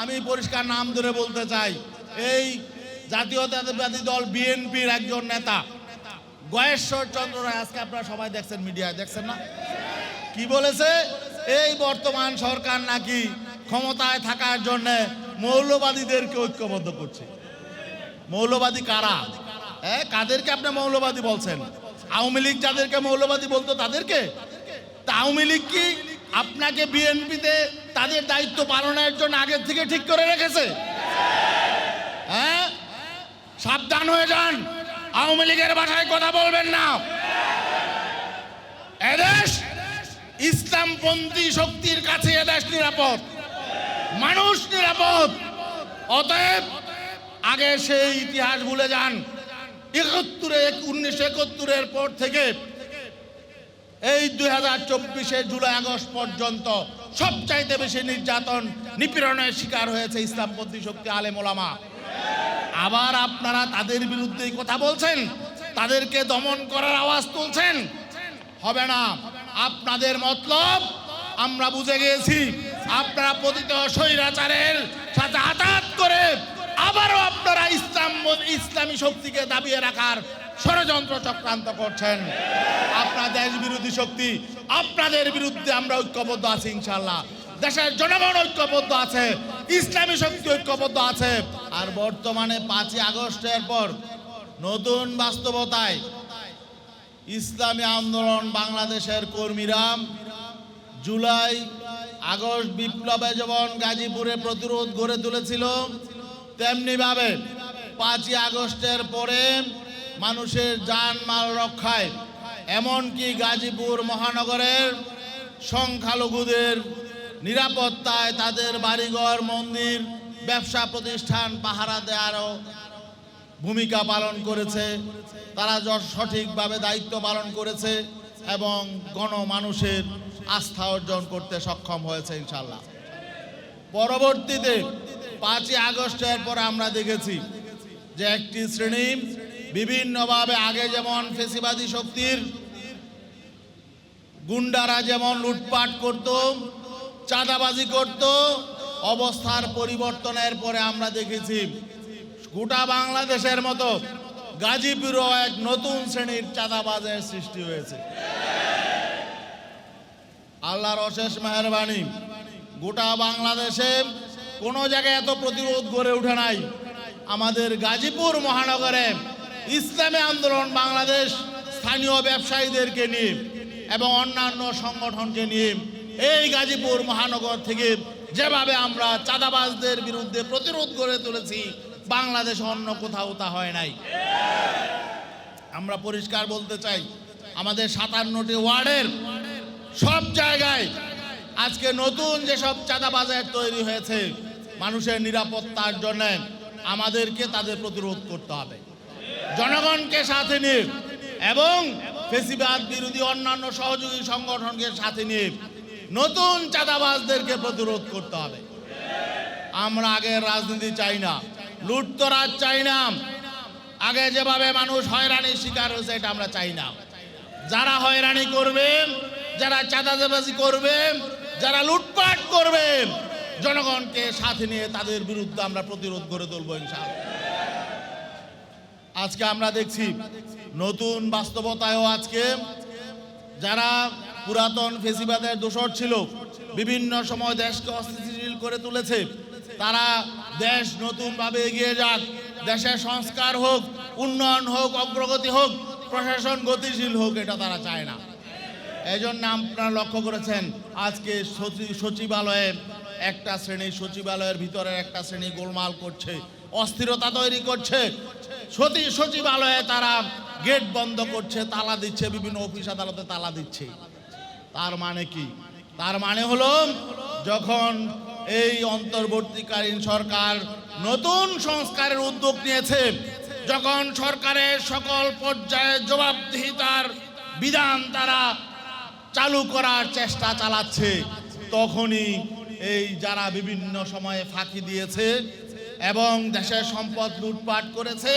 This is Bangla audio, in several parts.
আমি পরিষ্কার নাম ধরে বলতে চাই, এই জাতীয়তাবাদী দল বিএনপির একজন নেতা, গয়েশ্বর চন্দ্র রায়, আজকে আপনারা সবাই দেখছেন মিডিয়ায়, দেখছেন না? কি বলেছে? এই বর্তমান সরকার নাকি ক্ষমতায় থাকার জন্য মৌলবাদীদেরকে ঐক্যবদ্ধ করছে। মৌলবাদী কারা? হ্যাঁ কাদেরকে আপনি মৌলবাদী বলছেন? আওয়ামী লীগ যাদেরকে মৌলবাদী বলতো তাদেরকে? তা আওয়ামী লীগ কি আপনাকে বিএনপিতে তাদের দায়িত্ব পালনের জন্য আগের থেকে ঠিক করে রেখেছে। হ্যাঁ? সাবধান হয়ে যান। আওয়ামী লীগের ভাষায় কথা বলবেন না। এদেশ ইসলামপন্থী শক্তির কাছে এদেশ নিরাপদ। মানুষ নিরাপদ। অতএব আগে সেই ইতিহাস ভুলে যান। একাত্তরে, উনিশশো একাত্তরের পর থেকে এই দুই হাজার চব্বিশে জুলাই আগস্ট পর্যন্ত সবচাইতে বেশি নির্যাতন, নিপীড়নের শিকার হয়েছে ইসলামপন্থী শক্তি আলেম ওলামা। আবার আপনারা তাদের বিরুদ্ধেই কথা বলছেন, তাদেরকে দমন করার আওয়াজ তুলছেন। হবে না। আপনাদের মতলব, আমরা বুঝে গিয়েছি, আপনারা পতিত স্বৈরাচারের সাথে আঘাত করে আবারও আপনারা ইসলাম, ইসলামী শক্তিকে দাবিয়ে রাখার ষড়যন্ত্র চক্রান্ত করছেন। আপনার দেশ বিরোধী শক্তি আপনাদের বিরুদ্ধে আমরা ঐক্যবদ্ধ আছি ইনশাল্লাহ দেশের জনগণ ঐক্যবদ্ধ আছে, ইসলামী শক্তি ঐক্যবদ্ধ আছে। আর বর্তমানে পাঁচই আগস্টের পর নতুন বাস্তবতায় ইসলামী আন্দোলন বাংলাদেশের কর্মীরা জুলাই আগস্ট বিপ্লবে যেমন গাজীপুরে প্রতিরোধ গড়ে তুলেছিল, তেমনিভাবে পাঁচই আগস্টের পরে মানুষের জানমাল রক্ষায় এমনকি গাজীপুর মহানগরের সংখ্যালঘুদের নিরাপত্তায় তাদের বাড়িঘর, মন্দির, ব্যবসা প্রতিষ্ঠান পাহারা দেওয়ারও ভূমিকা পালন করেছে। তারা সঠিকভাবে দায়িত্ব পালন করেছে এবং গণমানুষের আস্থা অর্জন করতে সক্ষম হয়েছে ইনশাল্লাহ পরবর্তীতে পাঁচই আগস্টের পর আমরা দেখেছি যে একটি শ্রেণি বিভিন্নভাবে আগে যেমন ফেসিবাদী শক্তির গুন্ডারা যেমন লুটপাট করত, চাঁদাবাজি করত, অবস্থার পরিবর্তনের পরে আমরা দেখেছি গোটা বাংলাদেশের মতো গাজীপুরও এক নতুন শ্রেণির চাঁদাবাজের সৃষ্টি হয়েছে। আল্লাহর অশেষ মেহরবানি, গোটা বাংলাদেশে কোনো জায়গায় এত প্রতিরোধ গড়ে ওঠে নাই। আমাদের গাজীপুর মহানগরে ইসলামী আন্দোলন বাংলাদেশ স্থানীয় ব্যবসায়ীদেরকে নিয়ে এবং অন্যান্য সংগঠনকে নিয়ে এই গাজীপুর মহানগর থেকে যেভাবে আমরা চাঁদাবাজদের বিরুদ্ধে প্রতিরোধ গড়ে তুলেছি, বাংলাদেশ অন্য কোথাও তা হয় নাই। আমরা পরিষ্কার বলতে চাই, আমাদের সাতান্নটি ওয়ার্ডের সব জায়গায় আজকে নতুন যেসব চাঁদা বাজার তৈরি হয়েছে, মানুষের নিরাপত্তার জন্য আমাদেরকে তাদের প্রতিরোধ করতে হবে। জনগণকে সাথে নিয়ে এবং ফেসিবাদ বিরোধী অন্যান্য সহযোগী সংগঠনকে সাথে নিয়ে নতুন চাঁদাবাজদেরকে প্রতিরোধ করতে হবে। আমরা আগের রাজনীতি চাই না, লুটতরাজ চাই না। আগে যেভাবে মানুষ হয়রানির শিকার হয়েছে, এটা আমরা চাই না। যারা হয়রানি করবে, যারা চাঁদাবাজি করবে, যারা লুটপাট করবে, জনগণকে সাথে নিয়ে তাদের বিরুদ্ধে আমরা প্রতিরোধ গড়ে তুলবো ইনশাআল্লাহ। আজকে আমরা দেখছি নতুন বাস্তবতায়ও আজকে যারা পুরাতন ফেসিবাদের দোষর ছিল, বিভিন্ন সময় দেশকে অস্থিতিশীল করে তুলেছে, তারা দেশ নতুনভাবে এগিয়ে যাক, দেশের সংস্কার হোক, উন্নয়ন হোক, অগ্রগতি হোক, প্রশাসন গতিশীল হোক, এটা তারা চায় না। এই জন্য আপনারা লক্ষ্য করেছেন, আজকে সচি- সচিবালয়ে একটা শ্রেণি, সচিবালয়ের ভিতরে একটা শ্রেণি গোলমাল করছে। অস্থিরতা তৈরি করছে। সতী সচিবালয়ে তারা গেট বন্ধ করছে, তালা দিচ্ছে, বিভিন্ন অফিস আদালতে তালা দিচ্ছে। তার মানে কি? তার মানে হলো, যখন এই অন্তর্বর্তীকালীন সরকার নতুন সংস্কারের উদ্যোগ নিয়েছে, যখন সরকারের সকল পর্যায়ে জবাবদিহিতার বিধান তারা চালু করার চেষ্টা চালাচ্ছে, তখনই এই যারা বিভিন্ন সময়ে ফাঁকি দিয়েছে এবং দেশের সম্পদ লুটপাট করেছে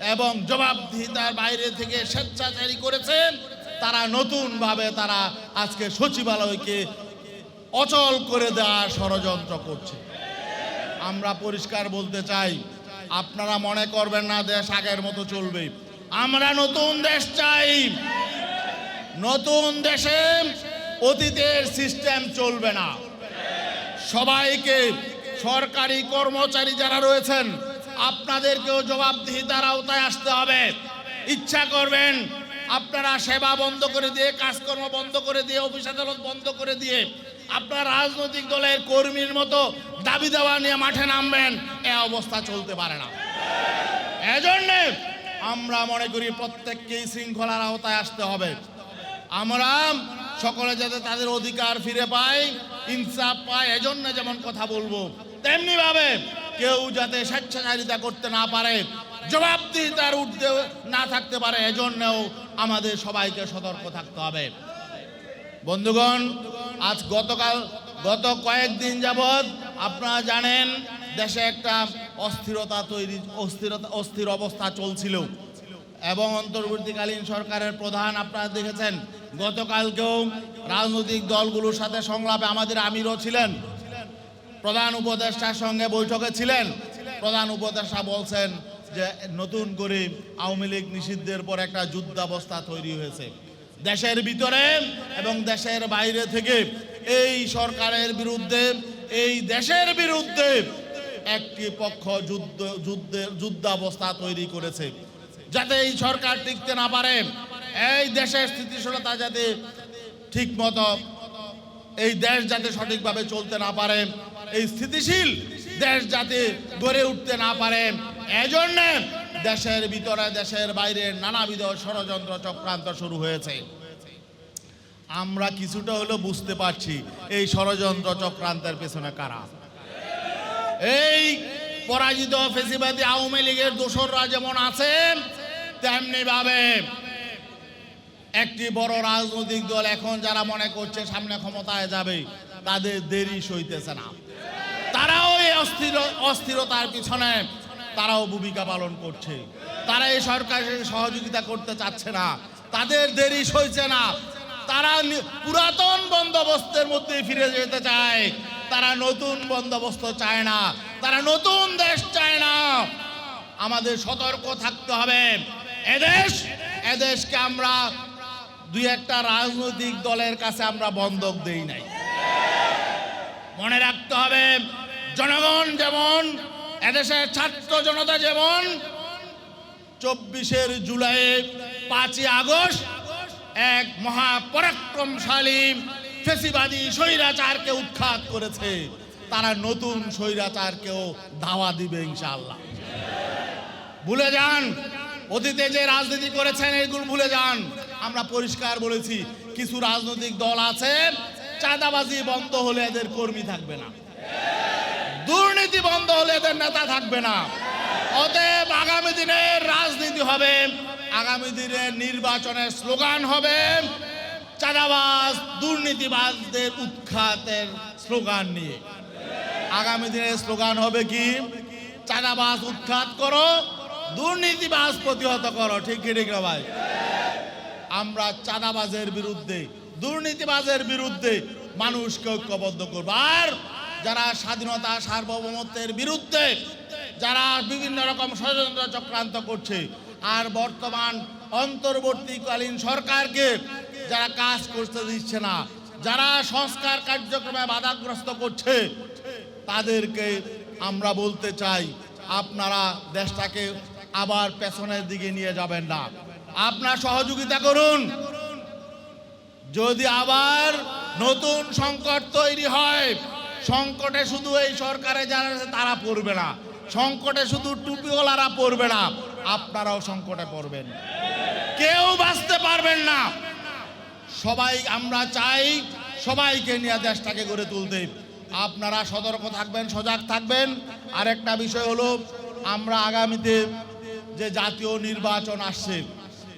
এবং জবাবদিহিতার বাইরে থেকে স্বেচ্ছাচারী করেছেন তারা নতুনভাবে তারা আজকে সচিবালয়কে অচল করে দেওয়ার ষড়যন্ত্র করছে। আমরা পরিষ্কার বলতে চাই, আপনারা মনে করবেন না দেশ আগের মতো চলবে। আমরা নতুন দেশ চাই। নতুন দেশে অতীতের সিস্টেম চলবে না। সবাইকে সরকারি কর্মচারী যারা রয়েছেন, আপনাদেরকেও জবাবদিহিতার আওতায় আসতে হবে। ইচ্ছা করবেন, আপনারা সেবা বন্ধ করে দিয়ে, কাজকর্ম বন্ধ করে দিয়ে, অফিস আদালত বন্ধ করে দিয়ে, আপনার রাজনৈতিক দলের কর্মীর মতো দাবি দেওয়া নিয়ে মাঠে নামবেন, এ অবস্থা চলতে পারে না। এজন্যে আমরা মনে করি প্রত্যেককেই শৃঙ্খলার আওতায় আসতে হবে। আমরা সকলে যাতে তাদের অধিকার ফিরে পায় ইনসাফ পায়, এজন্য যেমন কথা বলব। তেমনি ভাবে কেউ যাতে স্বেচ্ছাচারিতা করতে না পারে, জবাবদিহিতার উঠতে না থাকতে পারে, এজন্যও আমাদের সবাইকে সতর্ক থাকতে হবে। বন্ধুগণ, আজ গতকাল, গত কয়েকদিন যাবৎ আপনারা জানেন, দেশে একটা অস্থিরতা তৈরি, অস্থিরতা, অস্থির অবস্থা চলছিল। এবং অন্তর্বর্তীকালীন সরকারের প্রধান আপনারা দেখেছেন, গতকালকেও রাজনৈতিক দলগুলোর সাথে সংলাপে আমাদের আমিরও ছিলেন। প্রধান উপদেষ্টার সঙ্গে বৈঠকে ছিলেন। প্রধান উপদেষ্টা বলছেন যে, নতুন করে আওয়ামী লীগ নিষিদ্ধের পর একটা যুদ্ধাবস্থা তৈরি হয়েছে। দেশের ভিতরে এবং দেশের বাইরে থেকে এই সরকারের বিরুদ্ধে, এই দেশের বিরুদ্ধে একটি পক্ষ যুদ্ধ, যুদ্ধের যুদ্ধাবস্থা তৈরি করেছে। যাতে এই সরকার টিকতে না পারে, এই দেশের স্থিতিশীলতা যাতে ঠিক মতো এই দেশ যাতে সঠিকভাবে চলতে না পারে এই স্থিতিশীল দেশ যাতে গড়ে উঠতে না পারে, এজন্য দেশের ভিতরে, দেশের বাইরে নানাবিধ ষড়যন্ত্র চক্রান্ত শুরু হয়েছে। আমরা কিছুটা হলেও বুঝতে পারছি এই ষড়যন্ত্র চক্রান্তের পেছনে কারা। এই পরাজিত ফেসিবাদী আওয়ামী লীগের দোসররা যেমন আছে তেমনি ভাবে একটি বড় রাজনৈতিক দল এখন যারা মনে করছে সামনে ক্ষমতায় যাবে, তাদের দেরি সইতেছে না। অস্থির, অস্থিরতার পিছনে তারাও ভূমিকা পালন করছে। তারা এই সরকারের সহযোগিতা করতে চাচ্ছে না। তাদের দেরি সইছে না। তারা পুরাতন বন্দোবস্তের মধ্যে ফিরে যেতে চায়। তারা নতুন বন্দোবস্ত চায় না। তারা নতুন দেশ চায় না। আমাদের সতর্ক থাকতে হবে। এদেশ, এদেশকে আমরা দুই একটা রাজনৈতিক দলের কাছে আমরা বন্ধক দেই নাই। মনে রাখতে হবে জনগণ যেমন এদেশের ছাত্র জনতা যেমন, চব্বিশের জুলাই পাঁচই আগস্ট এক মহাপরাক্রমশালী ফেসিবাদী স্বৈরাচারকে উৎখাত করেছে। তারা নতুন স্বৈরাচারকেও ধাওয়া দিবে ইনশাল্লাহ ভুলে যান, অতীতে যে রাজনীতি করেছেন এগুলো ভুলে যান। আমরা পরিষ্কার বলেছি, কিছু রাজনৈতিক দল আছে, চাঁদাবাজি বন্ধ হলে এদের কর্মী থাকবে না। দুর্নীতি বন্ধ হলে এদের নেতা থাকবে না। অতএব আগামী দিনের রাজনীতি হবে, আগামী দিনের নির্বাচনের স্লোগান হবে, চাঁদাবাজ, দুর্নীতিবাজদের উৎখাতের স্লোগান নিয়ে। আগামী দিনের স্লোগান হবে কি? চাঁদাবাজ উৎখাত করো, দুর্নীতিবাজ প্রতিহত করো। ঠিক কি, ঠিক না ভাই? আমরা চাঁদাবাজের বিরুদ্ধে, দুর্নীতিবাজের বিরুদ্ধে মানুষকে ঐক্যবদ্ধ করব। আর যারা স্বাধীনতা সার্বভৌমত্বের বিরুদ্ধে যারা বিভিন্ন রকম ষড়যন্ত্র চক্রান্ত করছে, আর বর্তমান অন্তর্বর্তীকালীন সরকারকে যারা কাজ করতে দিচ্ছে না, যারা সংস্কার কার্যক্রমে বাধাগ্রস্ত করছে, তাদেরকে আমরা বলতে চাই, আপনারা দেশটাকে আবার পেছনের দিকে নিয়ে যাবেন না। আপনার সহযোগিতা করুন। যদি আবার নতুন সংকট তৈরি হয় সংকটে শুধু এই সরকারে যারা আছে, তারা পড়বে না। সংকটে শুধু টুপিওয়ালারা পড়বে না। আপনারাও সংকটে পড়বেন। কেউ বাঁচতে পারবেন না। সবাই, আমরা চাই সবাইকে নিয়ে দেশটাকে গড়ে তুলতে। আপনারা সতর্ক থাকবেন, সজাগ থাকবেন। আরেকটা বিষয় হলো, আমরা আগামীতে যে জাতীয় নির্বাচন আসছে,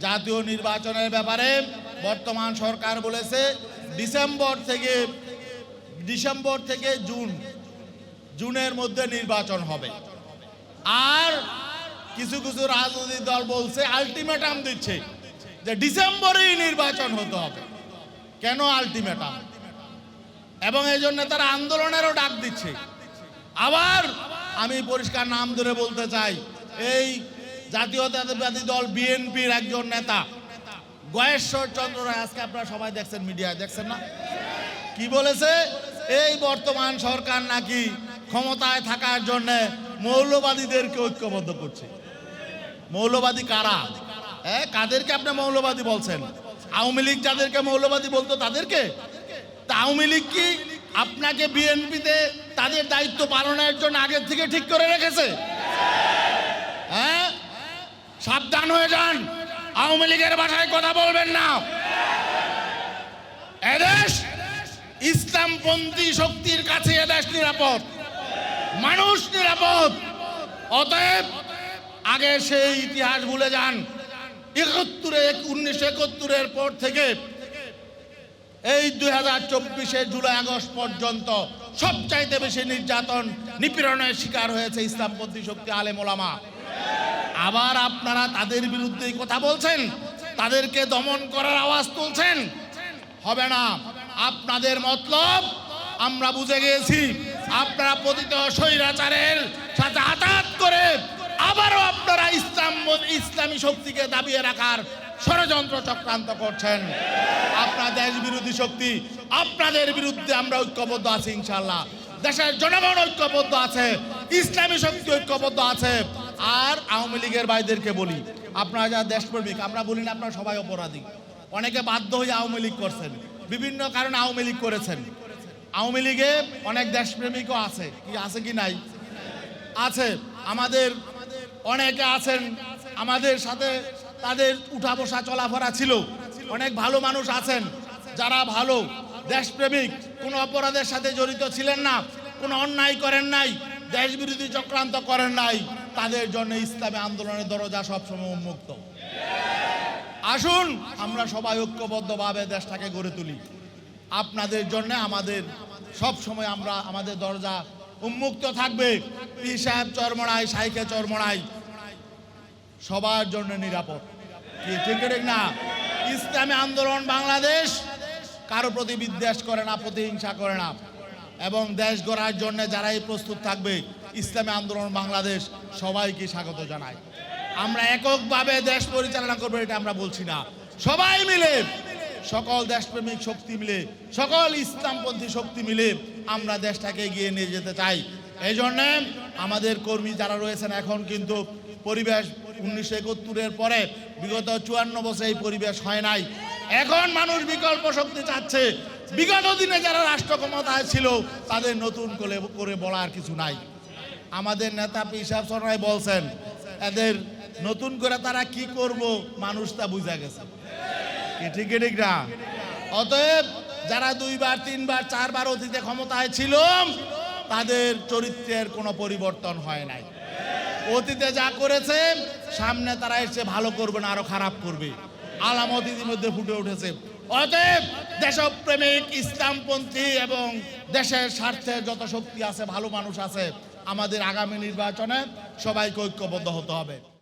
জাতীয় নির্বাচনের ব্যাপারে বর্তমান সরকার বলেছে, ডিসেম্বর থেকে ডিসেম্বর থেকে জুন, জুনের মধ্যে নির্বাচন হবে। আর কিছু কিছু রাজনৈতিক দল বলছে আলটিমেটাম দিচ্ছে যে ডিসেম্বরেই নির্বাচন হতে হবে। কেন আলটিমেটাম এবং এই জন্য তারা আন্দোলনেরও ডাক দিচ্ছে। আবার আমি পরিষ্কার নাম ধরে বলতে চাই, এই জাতীয়তাবাদী দল বিএনপির একজন নেতা, গয়েশ্বর চন্দ্র রায়, আজকে আপনারা সবাই দেখছেন মিডিয়ায়, দেখছেন না? কি বলেছে? এই বর্তমান সরকার নাকি ক্ষমতায় থাকার জন্য মৌলবাদীদেরকে ঐক্যবদ্ধ করছে। মৌলবাদী কারা? হ্যাঁ কাদেরকে আপনি মৌলবাদী বলছেন? আওয়ামী লীগ যাদেরকে মৌলবাদী বলতো তাদেরকে? তা আওয়ামী লীগ কি আপনাকে বিএনপিতে তাদের দায়িত্ব পালনের জন্য আগের থেকে ঠিক করে রেখেছে? হ্যাঁ সাবধান হয়ে যান। আওয়ামী লীগের ভাষায় কথা বলবেন না। এদেশ ইসলামপন্থী শক্তির কাছে এদেশ নিরাপদ। মানুষ নিরাপদ। অতএব আগে সেই ইতিহাস ভুলে যান। একাত্তরে, উনিশশো একাত্তরের পর থেকে এই দুই হাজার চব্বিশে জুলাই, আগস্ট পর্যন্ত সবচাইতে বেশি নির্যাতন, নিপীড়নের শিকার হয়েছে ইসলামপন্থী শক্তি আলেমোলামা আবার আপনারা তাদের বিরুদ্ধেই কথা বলছেন, তাদেরকে দমন করার আওয়াজ তুলছেন। হবে না। আপনাদের মতলব আমরা বুঝে গিয়েছি। আপনারা পতিত স্বৈরাচারের সাথে আঘাত করে আবারও আপনারা ইসলাম ইসলামী শক্তিকে দাবিয়ে রাখার ষড়যন্ত্র চক্রান্ত করছেন। আপনার দেশ বিরোধী শক্তি, আপনাদের বিরুদ্ধে আমরা ঐক্যবদ্ধ আছি ইনশাল্লাহ দেশের জনগণ ঐক্যবদ্ধ আছে, ইসলামী শক্তি ঐক্যবদ্ধ আছে। আর আওয়ামী লীগের ভাইদেরকে বলি, আপনারা যারা দেশপ্রেমিক, আমরা বলি না আপনারা সবাই অপরাধী। অনেকে বাধ্য হয়ে আওয়ামী লীগ করছেন। বিভিন্ন কারণে আওয়ামী লীগ করেছেন। আওয়ামী লীগে অনেক দেশপ্রেমিকও আছে, কি আছে কি নাই? আছে, আমাদের অনেকে আছেন, আমাদের সাথে তাদের উঠা বসা চলাফেরা ছিল। অনেক ভালো মানুষ আছেন, যারা ভালো, দেশপ্রেমিক, কোনো অপরাধের সাথে জড়িত ছিলেন না, কোনো অন্যায় করেন নাই দেশ বিরোধী চক্রান্ত করেন নাই, তাদের জন্য ইসলামী আন্দোলনের দরজা সবসময় উন্মুক্ত। আসুন, আমরা সবাই ঐক্যবদ্ধভাবে দেশটাকে গড়ে তুলি। আপনাদের জন্য আমাদের সব সময় আমরা আমাদের দরজা উন্মুক্ত থাকবে। পি সাহেব চরমড়াই সাইকে চরমড়াই সবার জন্য নিরাপদ। ঠিক ঠিক না? ইসলামী আন্দোলন বাংলাদেশ কারও প্রতি বিদ্বেষ করে না, প্রতিহিংসা করে না। এবং দেশ গড়ার জন্য যারাই প্রস্তুত থাকবে, ইসলামী আন্দোলন বাংলাদেশ সবাইকে স্বাগত জানায়। আমরা এককভাবে দেশ পরিচালনা করব এটা আমরা বলছি না। সবাই মিলে, সকল দেশপ্রেমিক শক্তি মিলে, সকল ইসলামপন্থী শক্তি মিলে আমরা দেশটাকে এগিয়ে নিয়ে যেতে চাই। এই জন্যে আমাদের কর্মী যারা রয়েছেন এখন কিন্তু পরিবেশ উনিশশো একাত্তরের পরে বিগত চুয়ান্ন বছর এই পরিবেশ হয় নাই। এখন মানুষ বিকল্প শক্তি চাচ্ছে। বিগত দিনে যারা রাষ্ট্র ক্ষমতায় ছিল, তাদের নতুন করে করে বলার কিছু নাই। আমাদের নেতা পিসাব সরাই বলছেন, এদের নতুন করে তারা কি করব? মানুষ তা বুঝা গেছে। ঠিক ঠিক না? অতএব যারা দুইবার, তিনবার, চারবার অতীতে ক্ষমতায় ছিল, তাদের চরিত্রের কোনো পরিবর্তন হয় নাই। অতীতে যা করেছে, সামনে তারা এসে ভালো করবে না, আরও খারাপ করবে। আলামত ইতিমধ্যে ফুটে উঠেছে। অতএব দেশপ্রেমিক, ইসলামপন্থী এবং দেশের স্বার্থে যত শক্তি আছে, ভালো মানুষ আছে, আমাদের আগামী নির্বাচনে সবাইকে ঐক্যবদ্ধ হতে হবে।